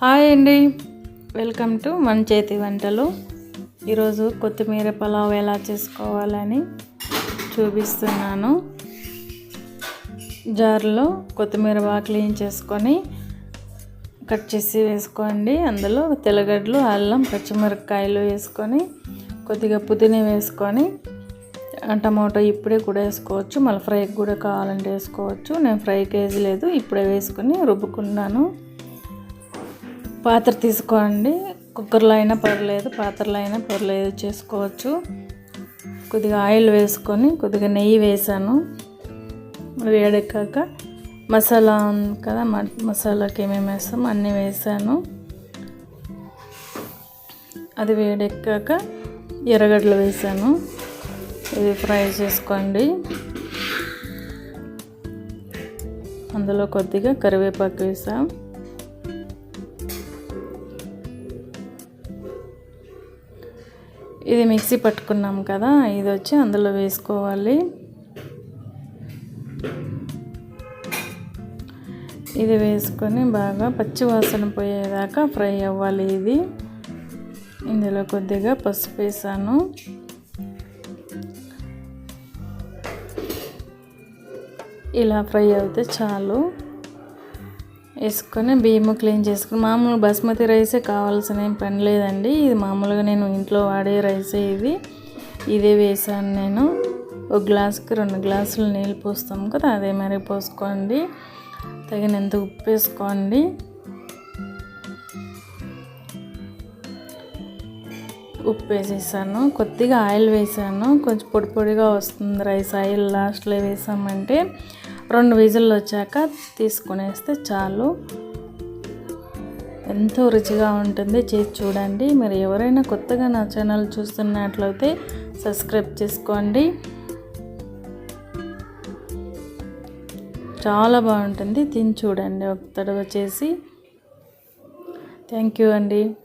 Hi అండి. Welcome to మన చేతి వంటలు. ఈరోజు కొత్తిమీర పలావ్ ఎలా చేసుకోవాలని చూపిస్తున్నాను. జార్లో కొత్తిమీర బాగా క్లీన్ చేసుకొని కట్ చేసి వేసుకోండి. అందులో తెల్లగడ్డలు అల్లం పచ్చిమిరపకాయలు వేసుకొని కొద్దిగా పుదీనా వేసుకొని టమాటో ఇప్పుడే కూడా వేసుకోవచ్చు. మళ్ళీ ఫ్రైకి కూడా కావాలంటే వేసుకోవచ్చు. నేను ఫ్రైకి కేజీ లేదు ఇప్పుడే వేసుకొని రుబ్బుకున్నాను. పాత్ర తీసుకోండి. కుక్కర్లో అయినా పర్లేదు పాత్రలో అయినా పర్లేదు చేసుకోవచ్చు. కొద్దిగా ఆయిల్ వేసుకొని కొద్దిగా నెయ్యి వేసాను. వేడెక్కాక మసాలా ఉంది కదా మసాలాకి ఏమేమి వేస్తాం అన్నీ వేసాను. అది వేడెక్కాక ఎర్రగడ్డలు వేసాను. ఇది ఫ్రై చేసుకోండి. అందులో కొద్దిగా కరివేపాకు వేసాం. ఇది మిక్సీ పట్టుకున్నాం కదా ఇది వచ్చి అందులో వేసుకోవాలి. ఇది వేసుకొని బాగా పచ్చివాసన పోయేదాకా ఫ్రై అవ్వాలి ఇది. ఇందులో కొద్దిగా పసుపు వేసాను. ఇలా ఫ్రై అవుతే చాలు. వేసుకొని బియ్యము క్లీన్ చేసుకుని మామూలు బాస్మతి రైసే కావాల్సిన పని లేదండి. ఇది మామూలుగా నేను ఇంట్లో వాడే రైసే ఇది. ఇదే వేసాను నేను. ఒక గ్లాస్కి రెండు గ్లాసులు నీళ్ళు పోస్తాం కదా అదే మరి పోసుకోండి. తగినంత ఉప్పు వేసుకోండి. ఉప్పు వేసేసాను. కొద్దిగా ఆయిల్ వేసాను. కొంచెం పొడి పొడిగా వస్తుంది రైస్ ఆయిల్ లాస్ట్లో వేసామంటే రెండు విజిల్లు వచ్చాక తీసుకునేస్తే చాలు. ఎంతో రుచిగా ఉంటుంది. చేసి చూడండి. మరి ఎవరైనా కొత్తగా నా ఛానల్ చూస్తున్నట్లయితే సబ్స్క్రైబ్ చేసుకోండి. చాలా బాగుంటుంది. తిని చూడండి. ఒక తడవ చేసి. థ్యాంక్ యూ అండి.